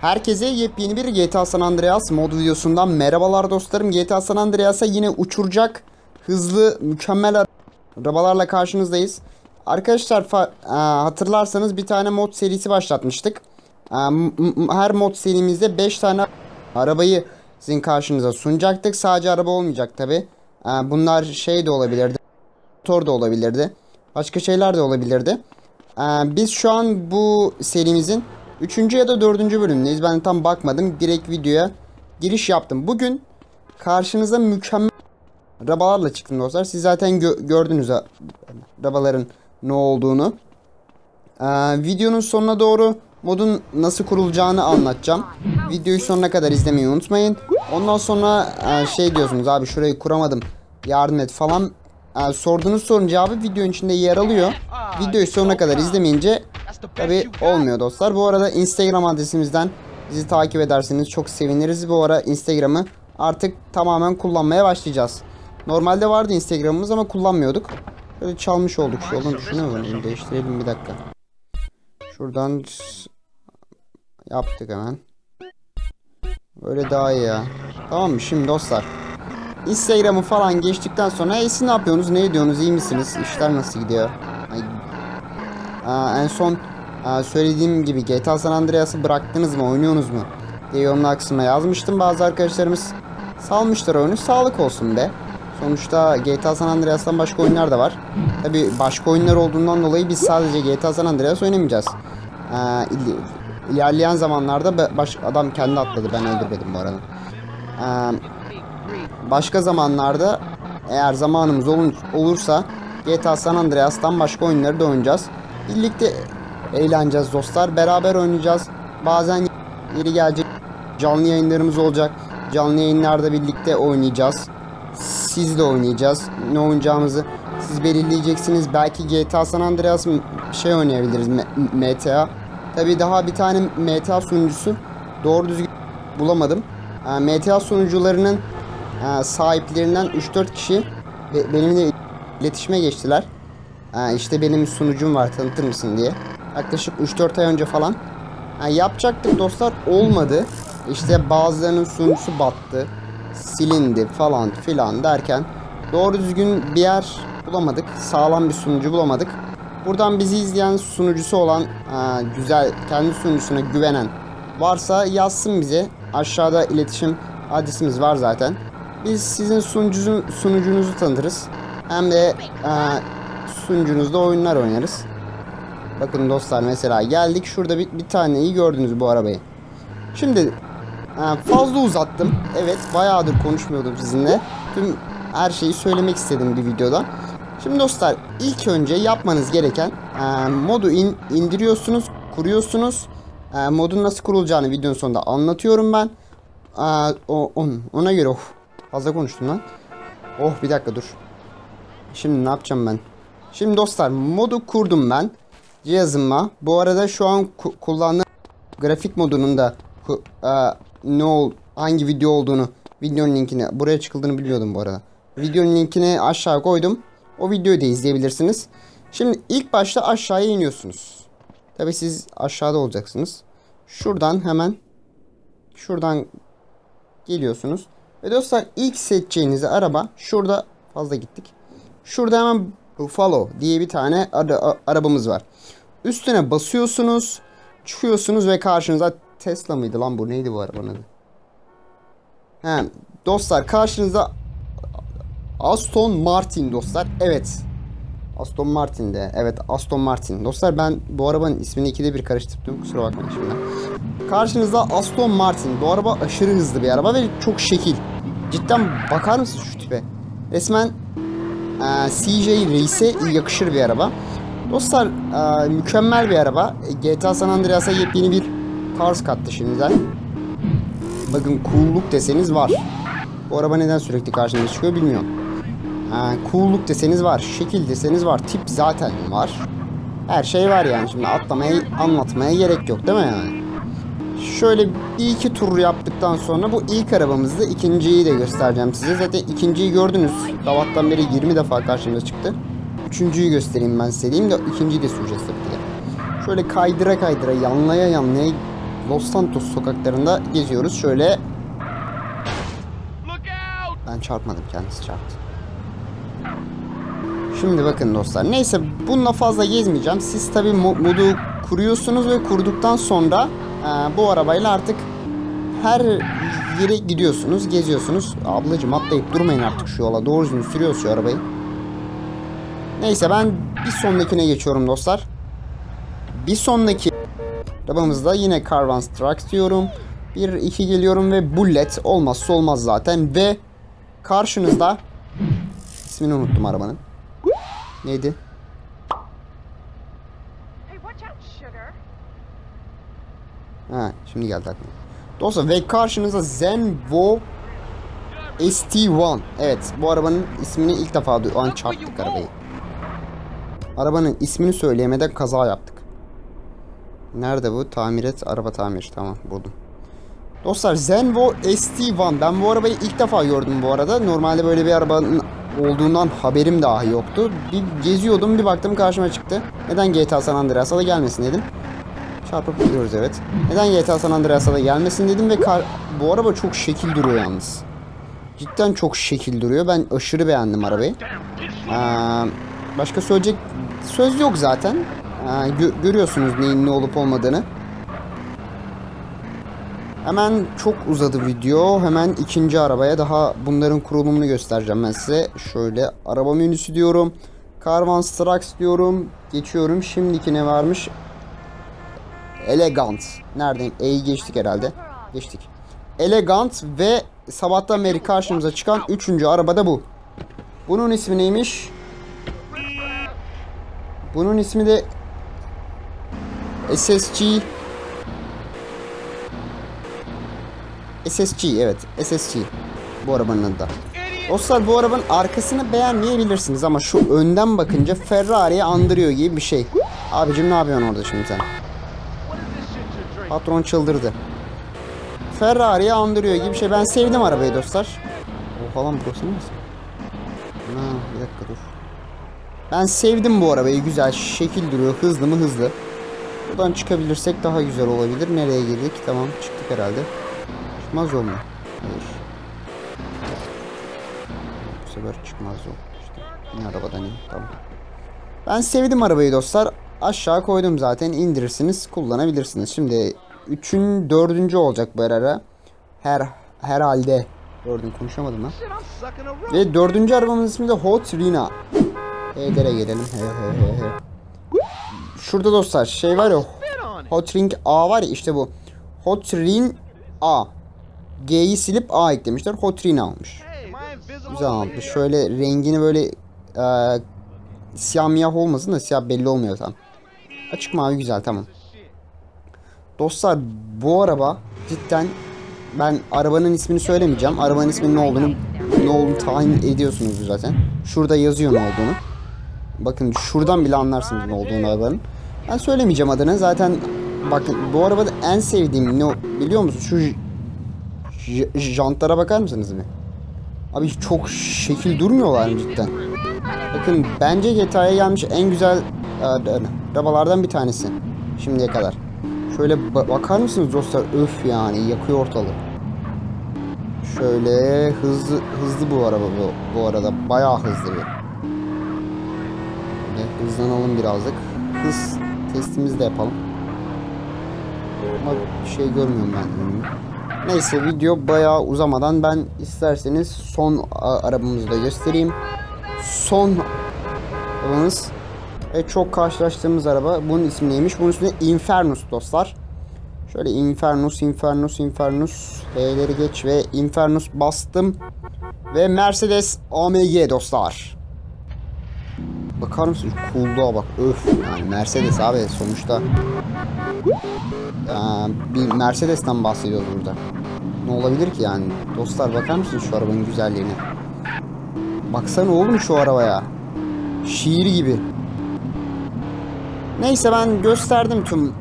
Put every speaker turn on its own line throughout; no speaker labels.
Herkese yepyeni bir GTA San Andreas mod videosundan merhabalar dostlarım. GTA San Andreas'a yine uçuracak hızlı mükemmel arabalarla karşınızdayız. Arkadaşlar hatırlarsanız bir tane mod serisi başlatmıştık. Her mod serimizde 5 tane arabayı sizin karşınıza sunacaktık. Sadece araba olmayacak tabi. Bunlar şey de olabilirdi. Motor da olabilirdi. Başka şeyler de olabilirdi. Biz şu an bu serimizin 3. ya da 4. bölümündeyiz. Ben tam bakmadım. Direkt videoya giriş yaptım. Bugün karşınıza mükemmel arabalarla çıktım dostlar. Siz zaten gö- gördünüz arabaların ne olduğunu. Ee, videonun sonuna doğru modun nasıl kurulacağını anlatacağım. Videoyu sonuna kadar izlemeyi unutmayın. Ondan sonra e, şey diyorsunuz abi şurayı kuramadım yardım et falan. E, sorduğunuz sorun cevabı videonun içinde yer alıyor. Videoyu sonuna kadar izlemeyince tabi olmuyor dostlar. Bu arada Instagram adresimizden bizi takip ederseniz çok seviniriz. Bu ara Instagram'ı artık tamamen kullanmaya başlayacağız. Normalde vardı Instagram'ımız ama kullanmıyorduk. Böyle çalmış olduk şu yolun düşünüyor musun? Değiştirelim bir dakika. Şuradan yaptık hemen. Böyle daha iyi ya. Tamam mı şimdi dostlar? Instagram'ı falan geçtikten sonra e siz ne yapıyorsunuz? Ne ediyorsunuz? iyi misiniz? İşler nasıl gidiyor? En son söylediğim gibi GTA San Andreas'ı bıraktınız mı? Oynuyorsunuz mu? diye yorumlar kısmına yazmıştım. Bazı arkadaşlarımız salmışlar oyunu. Sağlık olsun be. Sonuçta GTA San Andreas'tan başka oyunlar da var. Tabi başka oyunlar olduğundan dolayı biz sadece GTA San Andreas oynamayacağız. İl- ilerleyen zamanlarda baş, adam kendi atladı. Ben öldürmedim bu arada. Başka zamanlarda eğer zamanımız olursa GTA San Andreas'tan başka oyunları da oynayacağız. Birlikte eğleneceğiz dostlar. Beraber oynayacağız. Bazen yeri gelecek canlı yayınlarımız olacak. Canlı yayınlarda birlikte oynayacağız. Sizle oynayacağız. Ne oynayacağımızı siz belirleyeceksiniz. Belki GTA San Andreas şey oynayabiliriz. M- MTA. Tabi daha bir tane MTA sunucusu doğru düzgün bulamadım. Ee, MTA sunucularının e, sahiplerinden 3-4 kişi be- benimle iletişime geçtiler. Ee, işte benim sunucum var tanıtır mısın diye. Yaklaşık 3-4 ay önce falan. Ha, yapacaktık dostlar olmadı. İşte bazılarının sunucusu battı. Silindi falan filan derken doğru düzgün bir yer bulamadık. Sağlam bir sunucu bulamadık. Buradan bizi izleyen sunucusu olan e, güzel kendi sunucusuna güvenen varsa yazsın bize. Aşağıda iletişim adresimiz var zaten. Biz sizin sunucunuzu, sunucunuzu tanıtırız. Hem de e, sunucunuzda oyunlar oynarız. Bakın dostlar mesela geldik şurada bir, bir taneyi gördünüz bu arabayı. Şimdi fazla uzattım. Evet bayağıdır konuşmuyordum sizinle. Tüm her şeyi söylemek istedim bir videoda. Şimdi dostlar ilk önce yapmanız gereken modu in, indiriyorsunuz, kuruyorsunuz. Modun nasıl kurulacağını videonun sonunda anlatıyorum ben. O, on, ona göre of fazla konuştum lan. Oh bir dakika dur. Şimdi ne yapacağım ben? Şimdi dostlar modu kurdum ben cihazıma. Bu arada şu an ku- kullandığım grafik modunun da e, ne ol hangi video olduğunu videonun linkini buraya çıkıldığını biliyordum bu arada. Videonun linkini aşağı koydum. O videoyu da izleyebilirsiniz. Şimdi ilk başta aşağıya iniyorsunuz. Tabi siz aşağıda olacaksınız. Şuradan hemen şuradan geliyorsunuz. Ve dostlar ilk seçeceğiniz araba şurada fazla gittik. Şurada hemen Buffalo diye bir tane ara- arabamız var. Üstüne basıyorsunuz. Çıkıyorsunuz ve karşınıza Tesla mıydı lan bu? Neydi bu arabanın adı? He, dostlar karşınıza Aston Martin dostlar. Evet. Aston Martin'de. Evet Aston Martin. Dostlar ben bu arabanın ismini ikide bir karıştırdım. Kusura bakmayın şimdi. Karşınızda Aston Martin. Bu araba aşırı hızlı bir araba ve çok şekil. Cidden bakar mısın şu tipe? Resmen e, CJ Reis'e yakışır bir araba. Dostlar e, mükemmel bir araba. E, GTA San Andreas'a yepyeni bir tarz kattı şimdiden. Bakın cool'luk deseniz var. Bu araba neden sürekli karşımıza çıkıyor bilmiyorum. Ha, cool'luk deseniz var. Şekil deseniz var. Tip zaten var. Her şey var yani. Şimdi atlamaya, anlatmaya gerek yok değil mi yani? Şöyle bir iki tur yaptıktan sonra bu ilk arabamızdı. İkinciyi de göstereceğim size. Zaten ikinciyi gördünüz. Davattan beri 20 defa karşımıza çıktı. Üçüncüyü göstereyim ben size diyeyim de ikinciyi de süreceğiz tabii ki. Şöyle kaydıra kaydıra yanlaya yanlaya Los Santos sokaklarında geziyoruz. Şöyle ben çarpmadım kendisi çarptı. Şimdi bakın dostlar. Neyse bununla fazla gezmeyeceğim. Siz tabi modu kuruyorsunuz ve kurduktan sonra bu arabayla artık her yere gidiyorsunuz, geziyorsunuz. Ablacım atlayıp durmayın artık şu yola. Doğru düzgün sürüyoruz şu arabayı. Neyse ben bir sonrakine geçiyorum dostlar. Bir sonraki arabamızda yine Caravan Truck diyorum. 1 2 geliyorum ve Bullet olmazsa olmaz zaten ve karşınızda ismini unuttum arabanın. Neydi? Ha, şimdi geldi aklıma. Dostlar ve karşınızda Zenvo ST1. Evet, bu arabanın ismini ilk defa o an çarptık arabayı. Arabanın ismini söyleyemeden kaza yaptık. Nerede bu? Tamir et, araba tamir. Tamam, buldum. Dostlar Zenvo ST1. Ben bu arabayı ilk defa gördüm bu arada. Normalde böyle bir arabanın olduğundan haberim dahi yoktu. Bir geziyordum, bir baktım karşıma çıktı. Neden GTA San Andreas'a da gelmesin dedim. Çarpıp gidiyoruz evet. Neden GTA San Andreas'a da gelmesin dedim ve kar- bu araba çok şekil duruyor yalnız. Cidden çok şekil duruyor. Ben aşırı beğendim arabayı. Ee, başka söyleyecek söz yok zaten. Ee, gö- görüyorsunuz neyin ne olup olmadığını. Hemen çok uzadı video. Hemen ikinci arabaya daha bunların kurulumunu göstereceğim ben size. Şöyle araba menüsü diyorum. Caravan Structs diyorum. Geçiyorum. Şimdiki ne varmış? Elegant. Neredeyim? E'yi geçtik herhalde. Geçtik. Elegant ve sabahtan beri karşımıza çıkan üçüncü araba da bu. Bunun ismi neymiş? Bunun ismi de SSG SSG evet SSG bu arabanın adı da. Dostlar bu arabanın arkasını beğenmeyebilirsiniz ama şu önden bakınca Ferrari'yi andırıyor gibi bir şey. Abicim ne yapıyorsun orada şimdi sen? Patron çıldırdı. Ferrari'yi andırıyor gibi şey. Ben sevdim arabayı dostlar. O falan burası neresi? Ha, bir dakika dur. Ben sevdim bu arabayı. Güzel. Şekil duruyor. Hızlı mı hızlı. Buradan çıkabilirsek daha güzel olabilir. Nereye girdik? Tamam çıktık herhalde. Çıkmaz yol mu? Hayır. Bu sefer çıkmaz yol. İşte. İn arabadan in. Tamam. Ben sevdim arabayı dostlar. Aşağı koydum zaten. indirirsiniz, kullanabilirsiniz. Şimdi üçün dördüncü olacak bu ara. Her herhalde. Dördün konuşamadım lan. Ve dördüncü arabamın ismi de Hot Rina. Heyder'e gelelim. He he he he. Şurada dostlar şey var ya. Hot Ring A var ya işte bu. Hot Ring A. G'yi silip A eklemişler. Hot Rina olmuş. Güzel olmuş. Şöyle rengini böyle e, siyah miyah olmasın da siyah belli olmuyor tam. Açık mavi güzel tamam. Dostlar bu araba cidden ben arabanın ismini söylemeyeceğim. Arabanın isminin ne olduğunu ne olduğunu tahmin ediyorsunuz zaten. Şurada yazıyor ne olduğunu. Bakın şuradan bile anlarsınız ne olduğunu arabanın. Ben söylemeyeceğim adını. Zaten bakın bu arabada en sevdiğim ne biliyor musun? Şu jantlara bakar mısınız bir? Abi çok şekil durmuyorlar cidden? Bakın bence GTA'ya gelmiş en güzel arabalardan bir tanesi şimdiye kadar. Şöyle ba- bakar mısınız dostlar? Öf yani yakıyor ortalığı. Şöyle hızlı hızlı bu araba bu, bu arada bayağı hızlı bir. Şöyle hızlanalım birazcık. Hız testimizi de yapalım. Ama bir şey görmüyorum ben. Neyse video bayağı uzamadan ben isterseniz son arabamızı da göstereyim. Son arabamız ve çok karşılaştığımız araba. Bunun ismi neymiş? Bunun ismi Infernus dostlar. Şöyle Infernus, Infernus, Infernus. H'leri geç ve Infernus bastım. Ve Mercedes AMG dostlar. Bakar mısın? Cool'luğa bak. Öf yani Mercedes abi sonuçta. Ee, bir Mercedes'ten bahsediyoruz burada. Ne olabilir ki yani? Dostlar bakar mısınız şu arabanın güzelliğine? Baksana oğlum şu arabaya. Şiir gibi. Neyse ben gösterdim tüm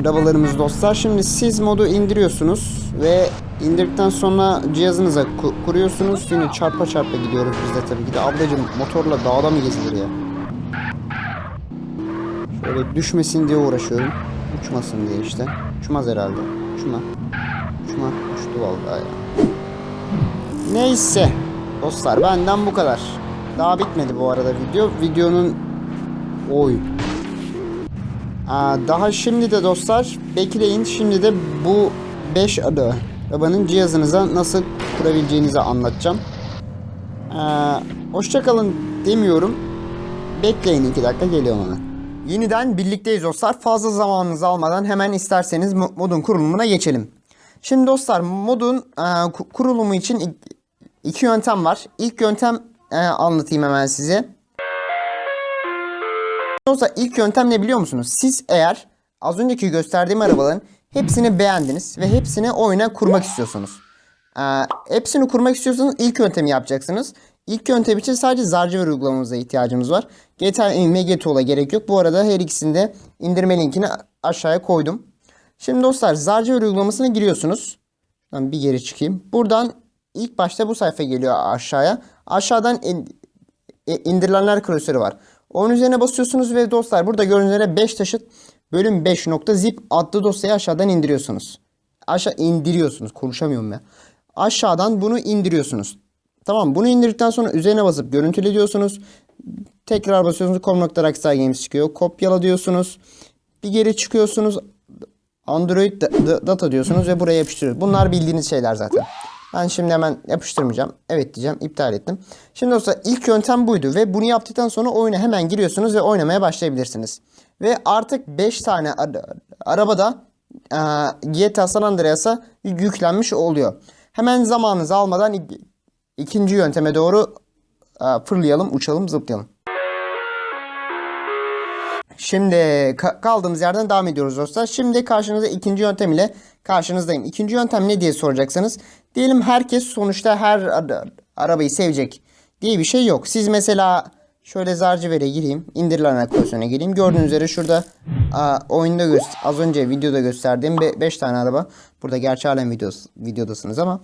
arabalarımızı dostlar. Şimdi siz modu indiriyorsunuz ve indirdikten sonra cihazınıza ku- kuruyorsunuz. Yine çarpa çarpa gidiyoruz biz de tabii ki de. Ablacım motorla dağda mı gezilir ya? Şöyle düşmesin diye uğraşıyorum. Uçmasın diye işte. Uçmaz herhalde. Uçma. Uçma. Uçtu vallahi ya. Neyse. Dostlar benden bu kadar. Daha bitmedi bu arada video. Videonun oy. Daha şimdi de dostlar bekleyin. Şimdi de bu 5 adı arabanın cihazınıza nasıl kurabileceğinizi anlatacağım. Hoşçakalın demiyorum. Bekleyin 2 dakika geliyorum hemen. Yeniden birlikteyiz dostlar. Fazla zamanınızı almadan hemen isterseniz mo- modun kurulumuna geçelim. Şimdi dostlar modun ku- kurulumu için ik- iki yöntem var. İlk yöntem anlatayım hemen size. Dostlar ilk yöntem ne biliyor musunuz? Siz eğer az önceki gösterdiğim arabaların hepsini beğendiniz ve hepsini oyuna kurmak istiyorsunuz. Ee, hepsini kurmak istiyorsanız ilk yöntemi yapacaksınız. İlk yöntem için sadece Zarciver uygulamamıza ihtiyacımız var. GTA MG Tool'a gerek yok. Bu arada her ikisinde indirme linkini aşağıya koydum. Şimdi dostlar Zarciver uygulamasına giriyorsunuz. Ben bir geri çıkayım. Buradan ilk başta bu sayfa geliyor aşağıya. Aşağıdan e, indirilenler klasörü var. Onun üzerine basıyorsunuz ve dostlar burada gördüğünüz üzere 5 taşıt bölüm 5.zip adlı dosyayı aşağıdan indiriyorsunuz. Aşağı indiriyorsunuz. Konuşamıyorum ya. Aşağıdan bunu indiriyorsunuz. Tamam bunu indirdikten sonra üzerine basıp görüntüle diyorsunuz. Tekrar basıyorsunuz. com.rockstar games çıkıyor. Kopyala diyorsunuz. Bir geri çıkıyorsunuz. Android da- da- data diyorsunuz ve buraya yapıştırıyorsunuz. Bunlar bildiğiniz şeyler zaten. Ben şimdi hemen yapıştırmayacağım. Evet diyeceğim. iptal ettim. Şimdi dostlar ilk yöntem buydu ve bunu yaptıktan sonra oyuna hemen giriyorsunuz ve oynamaya başlayabilirsiniz. Ve artık 5 tane ara- arabada e, GTA San Andreas'a yüklenmiş oluyor. Hemen zamanınızı almadan ik- ikinci yönteme doğru e, fırlayalım, uçalım, zıplayalım. Şimdi ka- kaldığımız yerden devam ediyoruz dostlar. Şimdi karşınızda ikinci yöntem ile karşınızdayım. İkinci yöntem ne diye soracaksınız. Diyelim herkes sonuçta her ara- arabayı sevecek diye bir şey yok. Siz mesela şöyle Zarciver'e gireyim. indirilen klasörüne gireyim. Gördüğünüz üzere şurada a, oyunda göster az önce videoda gösterdiğim 5 tane araba. Burada gerçi halen videos videodasınız ama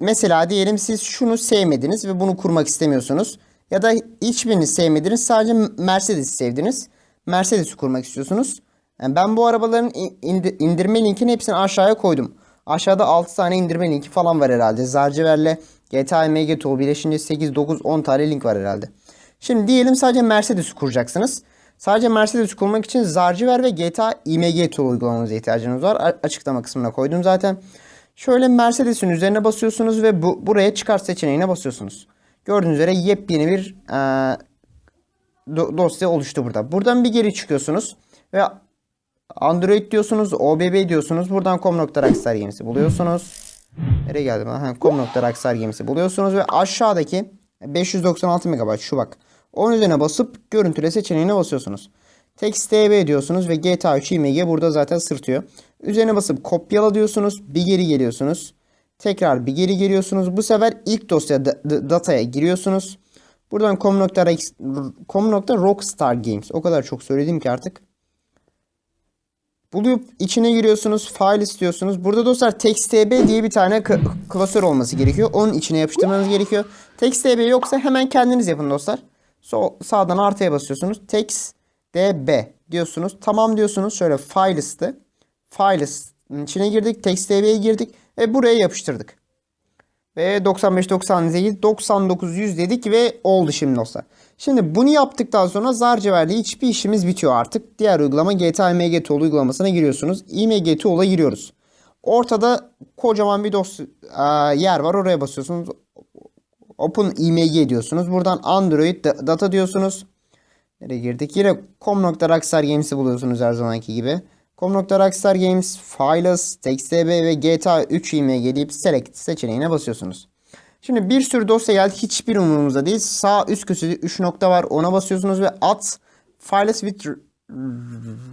mesela diyelim siz şunu sevmediniz ve bunu kurmak istemiyorsunuz. Ya da hiçbirini sevmediniz. Sadece Mercedes'i sevdiniz. Mercedes'i kurmak istiyorsunuz. Yani ben bu arabaların in- indi- indirme linkini hepsini aşağıya koydum. Aşağıda 6 tane indirme linki falan var herhalde. Zarciver'le GTA MG Tool birleşince 8, 9, 10 tane link var herhalde. Şimdi diyelim sadece Mercedes'i kuracaksınız. Sadece Mercedes'i kurmak için Zarciver ve GTA IMG Tool uygulamanıza ihtiyacınız var. A- açıklama kısmına koydum zaten. Şöyle Mercedes'in üzerine basıyorsunuz ve bu buraya çıkart seçeneğine basıyorsunuz. Gördüğünüz üzere yepyeni bir do- dosya oluştu burada. Buradan bir geri çıkıyorsunuz ve Android diyorsunuz, OBB diyorsunuz. Buradan com.rockstar gemisi buluyorsunuz. Nereye geldim? Ha, com.rockstar gemisi buluyorsunuz ve aşağıdaki 596 MB şu bak. Onun üzerine basıp görüntüle seçeneğine basıyorsunuz. TextDB diyorsunuz ve GTA 3 IMG burada zaten sırtıyor. Üzerine basıp kopyala diyorsunuz. Bir geri geliyorsunuz. Tekrar bir geri geliyorsunuz. Bu sefer ilk dosya da- da- dataya giriyorsunuz. Buradan com.rockstar games. O kadar çok söyledim ki artık. Bulup içine giriyorsunuz. File istiyorsunuz. Burada dostlar TextDB diye bir tane klasör olması gerekiyor. Onun içine yapıştırmanız gerekiyor. TextDB yoksa hemen kendiniz yapın dostlar. Sol, sağdan artıya basıyorsunuz. TextDB diyorsunuz. Tamam diyorsunuz. Şöyle files'tı. Files'ın içine girdik. TextDB'ye girdik. Ve buraya yapıştırdık. Ve 95 98 99 100 dedik ve oldu şimdi dostlar. Şimdi bunu yaptıktan sonra Zarcever'de hiçbir işimiz bitiyor artık. Diğer uygulama GTA MG Tool uygulamasına giriyorsunuz. IMG Tool'a giriyoruz. Ortada kocaman bir dosya aa, yer var. Oraya basıyorsunuz. Open IMG diyorsunuz. Buradan Android da- data diyorsunuz. Nereye girdik? Yine com.rockstar Games'i buluyorsunuz her zamanki gibi. com.rockstar Games, Files, TextDB ve GTA 3 IMG deyip Select seçeneğine basıyorsunuz. Şimdi bir sürü dosya geldi. Hiçbir umurumuzda değil. Sağ üst köşede 3 nokta var. Ona basıyorsunuz ve Add Files with re-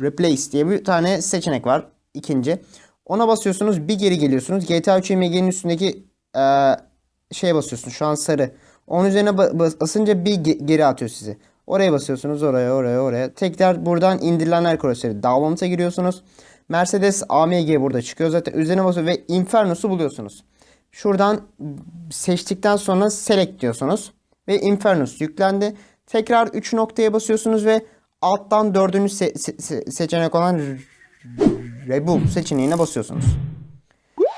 Replace diye bir tane seçenek var. İkinci. Ona basıyorsunuz. Bir geri geliyorsunuz. GTA 3 IMG'nin üstündeki eee şeye basıyorsunuz. Şu an sarı. Onun üzerine ba- bas- basınca bir ge- geri atıyor sizi. Oraya basıyorsunuz. Oraya, oraya, oraya. Tekrar buradan indirilenler klasörü. Download'a giriyorsunuz. Mercedes AMG burada çıkıyor zaten. Üzerine basıyor ve Inferno'su buluyorsunuz. Şuradan seçtikten sonra Select diyorsunuz. Ve Infernus yüklendi. Tekrar 3 noktaya basıyorsunuz ve alttan dördüncü se- se- se- seçenek olan Rebel seçeneğine basıyorsunuz.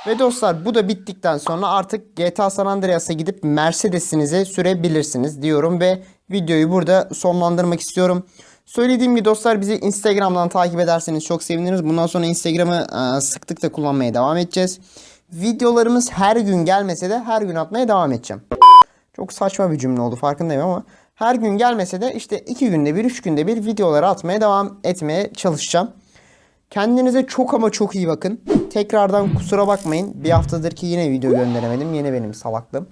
Ve dostlar bu da bittikten sonra artık GTA San Andreas'a gidip Mercedes'inize sürebilirsiniz diyorum ve videoyu burada sonlandırmak istiyorum. Söylediğim gibi dostlar bizi Instagram'dan takip ederseniz çok seviniriz. Bundan sonra Instagram'ı e, sıklıkla kullanmaya devam edeceğiz. Videolarımız her gün gelmese de her gün atmaya devam edeceğim. Çok saçma bir cümle oldu farkındayım ama her gün gelmese de işte iki günde bir, üç günde bir videoları atmaya devam etmeye çalışacağım. Kendinize çok ama çok iyi bakın. Tekrardan kusura bakmayın. Bir haftadır ki yine video gönderemedim. Yine benim salaklığım.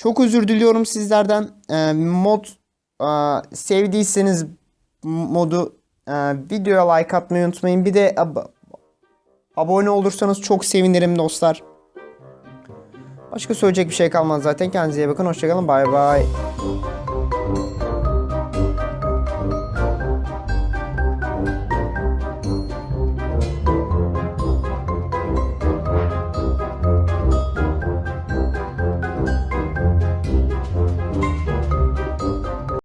Çok özür diliyorum sizlerden. Ee, mod e, sevdiyseniz modu e, videoya like atmayı unutmayın. Bir de ab- abone olursanız çok sevinirim dostlar. Başka söyleyecek bir şey kalmadı zaten. Kendinize iyi bakın. Hoşçakalın. Bay bay.